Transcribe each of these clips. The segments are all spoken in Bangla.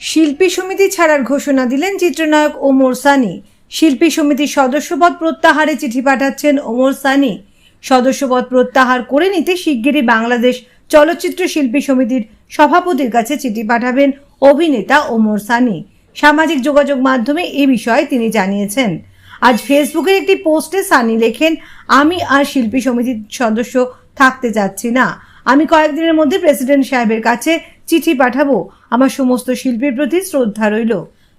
শিল্পী সমিতি ছাড়ার ঘোষণা দিলেন চিত্রনায়ক ওমর সানি। শিল্পী সমিতির সদস্যপদ প্রত্যাহারে চিঠি পাঠাচ্ছেন ওমর সানি। সদস্যপদ প্রত্যাহার করে নিতে শিগগিরই বাংলাদেশ চলচ্চিত্র শিল্পী সমিতির সভাপতির কাছে চিঠি পাঠাবেন অভিনেতা ওমর সানি। সামাজিক যোগাযোগ মাধ্যমে এ বিষয়ে তিনি জানিয়েছেন। আজ ফেসবুকের একটি পোস্টে সানি লেখেন, আমি আর শিল্পী সমিতির সদস্য থাকতে চাচ্ছি না। আমি কয়েকদিনের মধ্যে প্রেসিডেন্ট সাহেবের কাছে চিঠি পাঠাবো। আমার সমস্ত শিল্পীর প্রতি শ্রদ্ধা রইল।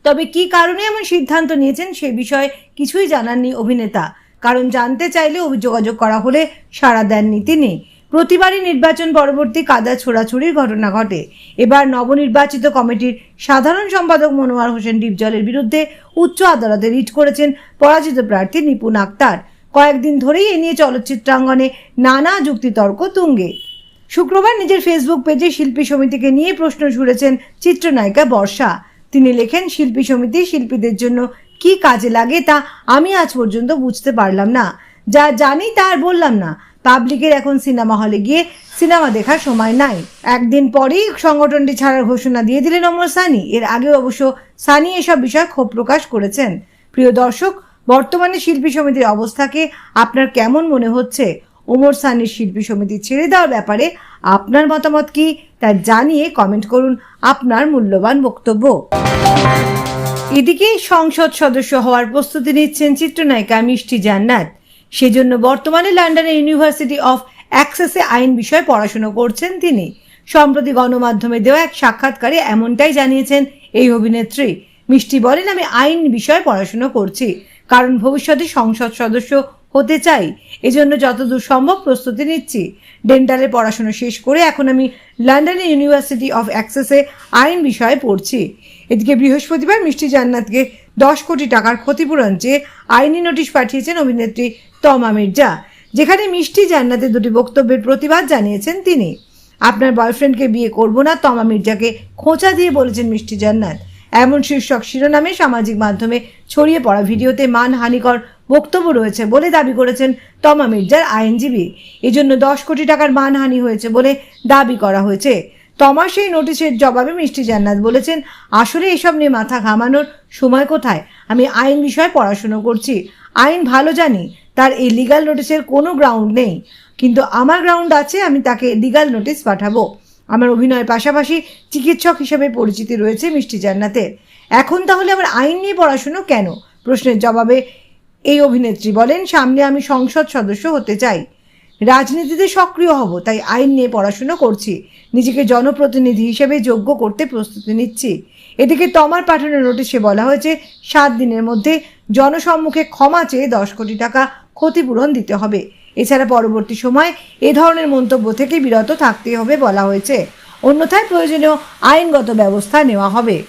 তবে কি কারণে এমন সিদ্ধান্ত নিয়েছেন সে বিষয়ে কিছুই জানাননি অভিনেতা। কারণ জানতে চাইলে যোগাযোগ করা হলে সাড়া দেননি তিনি। প্রতিবারই নির্বাচন পরবর্তী কাদা ছোড়াছুড়ির ঘটনা ঘটে। এবার নবনির্বাচিত কমিটির সাধারণ সম্পাদক মনোয়ার হোসেন ডিপজলের বিরুদ্ধে উচ্চ আদালতে রিট করেছেন পরাজিত প্রার্থী নিপুণ আক্তার। কয়েকদিন ধরেই এ নিয়ে চলচ্চিত্রাঙ্গনে নানা যুক্তিতর্ক তুঙ্গে। শুক্রবার নিজের ফেসবুক পেজে শিল্পী সমিতিকে নিয়ে প্রশ্ন ছুড়েছেন চিত্রনায়িকা বর্ষা। তিনি লেখেন, শিল্পী সমিতি শিল্পীদের জন্য কি কাজে লাগে তা আমি আজ পর্যন্ত বুঝতে পারলাম না। যা জানি তা আর বললাম না। পাবলিকের এখন সিনেমা হলে গিয়ে সিনেমা দেখার সময় নাই। একদিন পরেই সংগঠনটি ছাড়ার ঘোষণা দিয়ে দিলেন অমর সানি। এর আগেও অবশ্য সানি এসব বিষয়ে ক্ষোভ প্রকাশ করেছেন। প্রিয় দর্শক, বর্তমানে শিল্পী সমিতির অবস্থাকে আপনার কেমন মনে হচ্ছে? ওমর সানির শিল্পী সমিতি ছেড়ে দেওয়ার ব্যাপারে আপনার মতামত কি তা জানিয়ে কমেন্ট করুন আপনার মূল্যবান বক্তব্য। এদিকে সংসদ সদস্য হওয়ার প্রস্তুতি নিচ্ছেন চিত্রনায়িকা মিষ্টি জান্নাত। সেজন্য বর্তমানে লন্ডনের ইউনিভার্সিটি অফ অ্যাক্সেসে আইন বিষয়ে পড়াশুনো করছেন তিনি। সম্প্রতি গণমাধ্যমে দেওয়া এক সাক্ষাৎকারে এমনটাই জানিয়েছেন এই অভিনেত্রী। মিষ্টি বলেন, আমি আইন বিষয়ে পড়াশোনা করছি, কারণ ভবিষ্যতে সংসদ সদস্য হতে চাই। এজন্য যতদূর সম্ভব প্রস্তুতি নিচ্ছি। ডেন্টালে পড়াশোনা শেষ করে এখন আমি লন্ডনের ইউনিভার্সিটি অফ অ্যাক্সেসে আইন বিষয়ে পড়ছি। এদিকে বৃহস্পতিবার মিষ্টি জান্নাতকে দশ কোটি টাকার ক্ষতিপূরণ চেয়ে আইনি নোটিশ পাঠিয়েছেন অভিনেত্রী তমা মির্জা, যেখানে মিষ্টি জান্নাতের দুটি বক্তব্যের প্রতিবাদ জানিয়েছেন তিনি। আপনার বয়ফ্রেন্ডকে বিয়ে করব না, তমা মির্জাকে খোঁচা দিয়ে বলেছেন মিষ্টি জান্নাত। এমন শীর্ষক শিরোনামে সামাজিক মাধ্যমে ছড়িয়ে পড়া ভিডিওতে মানহানিকর বক্তব্য রয়েছে বলে দাবি করেছেন তমা মির্জার আইনজীবী। এজন্য দশ কোটি টাকার মানহানি হয়েছে বলে দাবি করা হয়েছে। তমা সেই নোটিশের জবাবে মিষ্টি জান্নাত বলেছেন, আসলে এসব নিয়ে মাথা ঘামানোর সময় কোথায়? আমি আইন বিষয়ে পড়াশুনো করছি। আইন ভালো জানি, তার এই লিগাল নোটিশের কোনো গ্রাউন্ড নেই। কিন্তু আমার গ্রাউন্ড আছে, আমি তাকে লিগাল নোটিশ পাঠাবো। আমার অভিনয়ের পাশাপাশি চিকিৎসক হিসেবে পরিচিতি রয়েছে মিষ্টি জান্নাতের। এখন তাহলে আমার আইন নিয়ে পড়াশুনো কেন? প্রশ্নের জবাবে এই অভিনেত্রী বলেন, সামনে আমি সংসদ সদস্য হতে চাই। রাজনীতিতে সক্রিয় হব, তাই আইন নিয়ে পড়াশুনো করছি। নিজেকে জনপ্রতিনিধি হিসেবে যোগ্য করতে প্রস্তুতি নিচ্ছি। এদিকে তমার পাঠানোর নোটিশে বলা হয়েছে, সাত দিনের মধ্যে জনসম্মুখে ক্ষমা চেয়ে দশ কোটি টাকা ক্ষতিপূরণ দিতে হবে। এছাড়া পরবর্তী সময় এ ধরনের মন্তব্য থেকে বিরত থাকতে হবে বলা হয়েছে। অন্যথায় প্রয়োজনীয় আইনগত ব্যবস্থা নেওয়া হবে।